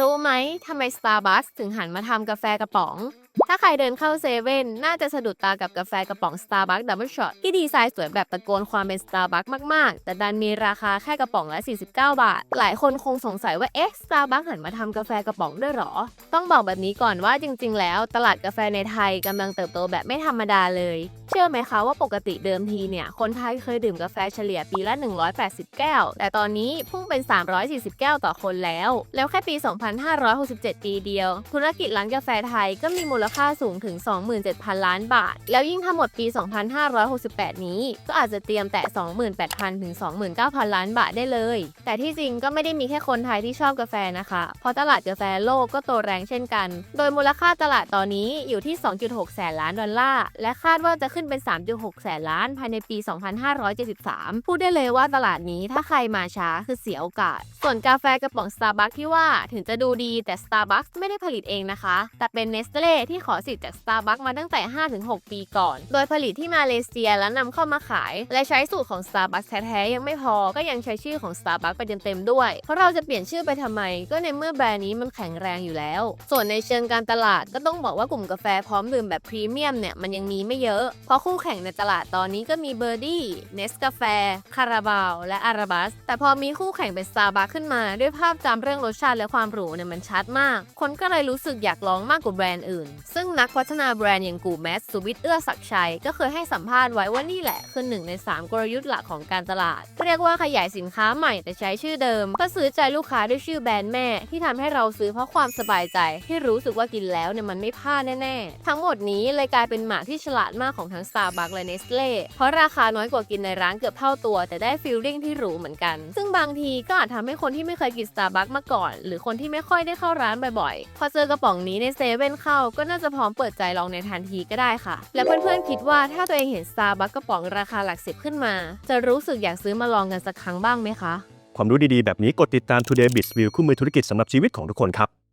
รู้ไหมทำไม Starbucks ถึงหันมาทำกาแฟกระป๋อง ถ้าใครเดินเข้าเซเว่นน่าจะสะดุดตากับกาแฟกระป๋อง Starbucks Double Shot ที่ดีไซน์สวยแบบตะโกนความเป็น Starbucks มาก ๆ แต่ดันมีราคาแค่กระป๋องละ 49 บาท หลายคนคงสงสัยว่าเอ๊ะ Starbucks หันมาทำกาแฟกระป๋องด้วยหรอ ต้องบอกแบบนี้ก่อนว่าจริง ๆ แล้ว ตลาดกาแฟในไทยกำลังเติบโตแบบไม่ธรรมดาเลย เชื่อไหมคะว่าปกติเดิมทีเนี่ย คนไทยเคยดื่มกาแฟเฉลี่ยปีละ 180 แก้ว แต่ตอนนี้พุ่งเป็น 340 แก้วต่อคนแล้ว แล้วแค่ปี 2567 ปีเดียว ธุรกิจร้านกาแฟไทยก็มีมูลค่าสูงถึง 27,000 ล้านบาท แล้วยิ่งถ้าหมดปี 2568 นี้ ก็อาจจะเตรียมแต่ 28,000 ถึง 29,000 ล้านบาทได้เลย แต่ที่จริงก็ไม่ได้มีแค่คนไทยที่ชอบกาแฟนะคะ เพราะตลาดกาแฟโลกก็โตแรงเช่นกัน โดยมูลค่าตลาดตอนนี้อยู่ที่ 2.6 แสนล้านดอลลาร์ และคาดว่าจะขึ้นเป็น 3.6 แสนล้านภายในปี 2573 พูดได้เลยว่าตลาดนี้ถ้าใครมาช้าคือเสียโอกาส ส่วนกาแฟกระป๋อง Starbucks ที่ว่าถึงจะดูดีแต่ Starbucks ไม่ได้ผลิตเองนะคะ แต่เป็น Nestle ที่ขอสิทธิ์จาก Starbucks มาตั้งแต่ 5-6 ปีก่อน โดยผลิตที่มาเลเซียแล้วนำเข้ามาขาย และใช้สูตรของ Starbucks แท้ๆยังไม่พอก็ยังใช้ชื่อของ Starbucks ไปเต็มๆด้วย เพราะเราจะเปลี่ยนชื่อไปทำไม ก็ในเมื่อแบรนด์นี้มันแข็งแรงอยู่แล้ว ส่วนในเชิงการตลาดก็ต้องบอกว่ากลุ่มกาแฟพร้อมดื่มแบบพรีเมียมเนี่ยมันยังมีไม่เยอะ เพราะคู่แข่งในตลาดตอนนี้ก็มีเบอร์ดี้เนสกาแฟคาราบาวและอาราบัสแต่พอมีคู่แข่งเป็น Starbucks ขึ้นมา ด้วยภาพจำเรื่องรสชาติและความหรูเนี่ยมันชัดมาก คนก็เลยรู้สึกอยากลองมากกว่าแบรนด์อื่นซึ่งนักพัฒนาแบรนด์อย่างกูแมสสุวิทย์เอื้อศักชัย ก็เคยให้สัมภาษณ์ไว้ว่านี่แหละ คือหนึ่งใน 3 กลยุทธ์หลักของการตลาด เรียกว่าขยายสินค้าใหม่แต่ใช้ชื่อเดิมก็ซื้อใจลูกค้าด้วยชื่อแบรนด์แม่ ที่ทำให้เราซื้อเพราะความสบายใจ ที่รู้สึกว่ากินแล้วเนี่ยมันไม่พลาดแน่ๆ ทั้งหมดนี้เลยกลายเป็นหมากที่ฉลาดมากของทั้ง Starbucks และ Nestle เพราะราคาน้อยกว่ากินในร้านเกือบเท่าตัว แต่ได้ฟีลลิ่งที่หรูเหมือนกัน ซึ่งบางทีก็อาจทำให้คนที่ไม่เคยกิน Starbucks มาก่อน หรือคนที่ไม่ค่อยได้เข้าร้านบ่อยๆ พอเจอกระป๋องนี้ในเซเว่นเข้าก็น่าจะพร้อมเปิดใจลองในทันทีก็ได้ค่ะ และเพื่อนๆคิดว่าถ้าตัวเองเห็นซาบักกระป๋องราคาหลักสิบขึ้นมา จะรู้สึกอยากซื้อมาลองกันสักครั้งบ้างไหมคะ ความรู้ดีๆ แบบนี้กดติดตาม Today Biz View คู่มือธุรกิจสำหรับชีวิตของทุกคนครับ